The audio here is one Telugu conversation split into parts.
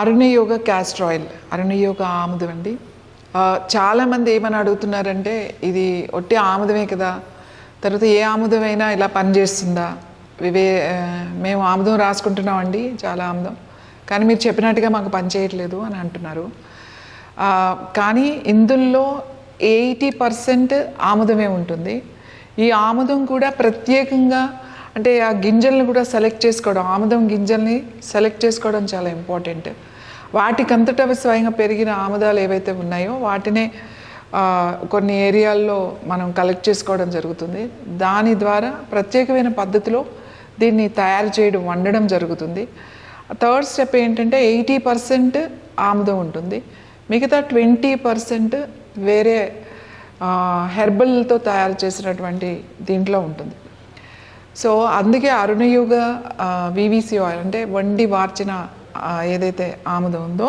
అరుణయోగ క్యాస్టర్ ఆయిల్ అరుణయోగ ఆముదం అండి. చాలామంది ఏమని అడుగుతున్నారంటే ఇది ఒట్టి ఆముదమే కదా తర్వాత ఏ ఆముదమైనా ఇలా పనిచేస్తుందా వివే మేము ఆముదం రాసుకుంటున్నామండి చాలా ఆముదం. కానీ మీరు చెప్పినట్టుగా మాకు పనిచేయట్లేదు అని అంటున్నారు. కానీ ఇందులో ఎయిటీ పర్సెంట్ ఆముదమే ఉంటుంది. ఈ ఆముదం కూడా ప్రత్యేకంగా అంటే ఆ గింజల్ని కూడా సెలెక్ట్ చేసుకోవడం ఆముదం గింజల్ని సెలెక్ట్ చేసుకోవడం చాలా ఇంపార్టెంట్. వాటికంతట స్వయంగా పెరిగిన ఆముదాలు ఏవైతే ఉన్నాయో వాటినే కొన్ని ఏరియాల్లో మనం కలెక్ట్ చేసుకోవడం జరుగుతుంది. దాని ద్వారా ప్రత్యేకమైన పద్ధతిలో దీన్ని తయారు చేయడం వండడం జరుగుతుంది. థర్డ్ స్టెప్ ఏంటంటే ఎయిటీ పర్సెంట్ ఆముదం ఉంటుంది. మిగతా ట్వంటీ పర్సెంట్ వేరే హెర్బల్తో తయారు చేసినటువంటి దీంట్లో ఉంటుంది. సో అందుకే అరుణయుగ వివిసి ఆయిల్ అంటే వండి వార్చిన ఏదైతే ఆముదం ఉందో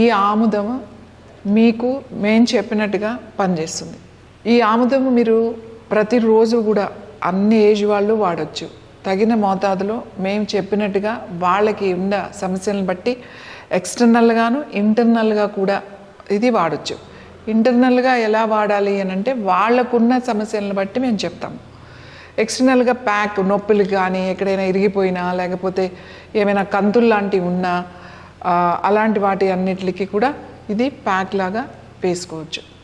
ఈ ఆముదం మీకు మేము చెప్పినట్టుగా పనిచేస్తుంది. ఈ ఆముదం మీరు ప్రతిరోజు కూడా అన్ని ఏజ్ వాళ్ళు వాడచ్చు. తగిన మోతాదులో మేము చెప్పినట్టుగా వాళ్ళకి ఉన్న సమస్యలను బట్టి ఎక్స్టర్నల్గాను ఇంటర్నల్గా కూడా ఇది వాడచ్చు. ఇంటర్నల్గా ఎలా వాడాలి అని అంటే వాళ్ళకున్న సమస్యలను బట్టి మేము చెప్తాము ఎక్స్టర్నల్గా ప్యాక్ నొప్పులు కానీ ఎక్కడైనా ఇరిగిపోయినా లేకపోతే ఏమైనా కంతులు లాంటివి ఉన్నా అలాంటి వాటి అన్నిటికి కూడా ఇది ప్యాక్ లాగా వేసుకోవచ్చు.